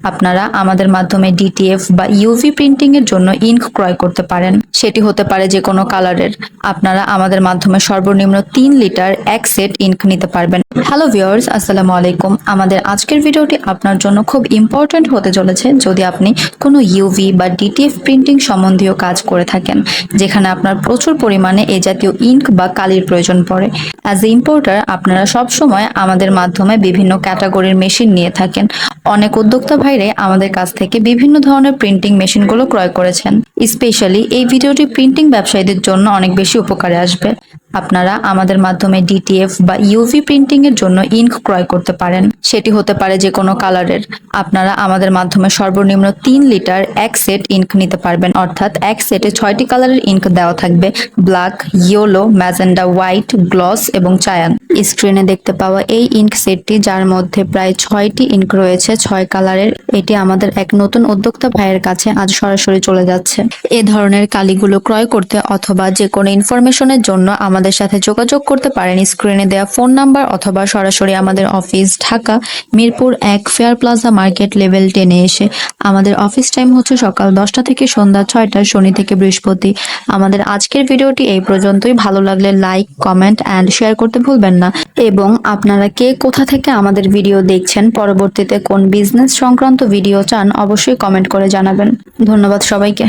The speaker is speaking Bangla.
আপনারা আমাদের মাধ্যমে ডিটিএফ বা ইউভি প্রিন্টিং এর জন্য ইঙ্ক ক্রয় করতে পারেন। সেটি হতে পারে যে কোনো কালারের। আপনারা আমাদের মাধ্যমে সর্বনিম্ন তিন লিটার এক সেট ইঙ্ক নিতে পারবেন। হ্যালো ভিউয়ার্স আসসালামু আলাইকুম। আমাদের আজকের ভিডিওটি আপনার জন্য খুব ইম্পর্ট্যান্ট হতে চলেছে যদি আপনি কোনো ইউভি বা ডিটিএফ প্রিন্টিং সম্বন্ধীয় কাজ করে থাকেন, যেখানে আপনার প্রচুর পরিমাণে এ জাতীয় ইঙ্ক বা কালির প্রয়োজন পড়ে। অ্যাজ ইম্পোর্টার আপনারা সবসময় আমাদের মাধ্যমে বিভিন্ন ক্যাটাগরির মেশিন নিয়ে থাকেন। অনেক উদ্যোক্তা ভাইরে আমাদের কাছ থেকে বিভিন্ন ধরনের প্রিন্টিং মেশিনগুলো ক্রয় করেছেন। স্পেশালি এই ভিডিওটি প্রিন্টিং ব্যবসায়ীদের জন্য অনেক বেশি উপকারে আসবে। আপনারা আমাদের মাধ্যমে ডিটিএফ বা ইউভি প্রিন্টিং এর জন্য ইঙ্ক ক্রয় করতে পারেন। সেটি হতে পারে যে কোনো কালারের। আপনারা আমাদের মাধ্যমে সর্বনিম্ন তিন লিটার এক সেট ইঙ্ক নিতে পারবেন। অর্থাৎ এক সেটে ছয়টি কালারের ইঙ্ক দেওয়া থাকবে। Black yellow magenta white gloss এবং চায়ান স্ক্রিনে দেখতে পাওয়া এই ইঙ্ক সেটটি যার মধ্যে প্রায় ছয়টি ইঙ্ক রয়েছে, ছয় কালারের এটি আমাদের এক নতুন উদ্যোক্তা ভাইয়ের কাছে আজ সরাসরি চলে যাচ্ছে। এ ধরনের কালিগুলো ক্রয় করতে অথবা যে কোনো ইনফরমেশনের জন্য আমাদের সাথে যোগাযোগ করতে পারেন স্ক্রিনে দেওয়া ফোন নাম্বার অথবা সরাসরি আমাদের অফিস ঢাকা, মিরপুর এক ফেয়ার প্লাজা মার্কেট লেভেল টেনে এসে। আমাদের অফিস টাইম হচ্ছে সকাল দশটা থেকে সন্ধ্যা ছয়টা, শনি থেকে বৃহস্পতি। আমাদের আজকের ভিডিওটি এই পর্যন্তই। ভালো লাগলে লাইক কমেন্ট অ্যান্ড শেয়ার করতে ভুলবেন না। এবং আপনারা কে কোথা থেকে আমাদের ভিডিও দেখছেন, পরবর্তীতে কোন বিজনেস সংক্রান্ত ভিডিও চান, অবশ্যই কমেন্ট করে জানাবেন। ধন্যবাদ সবাইকে।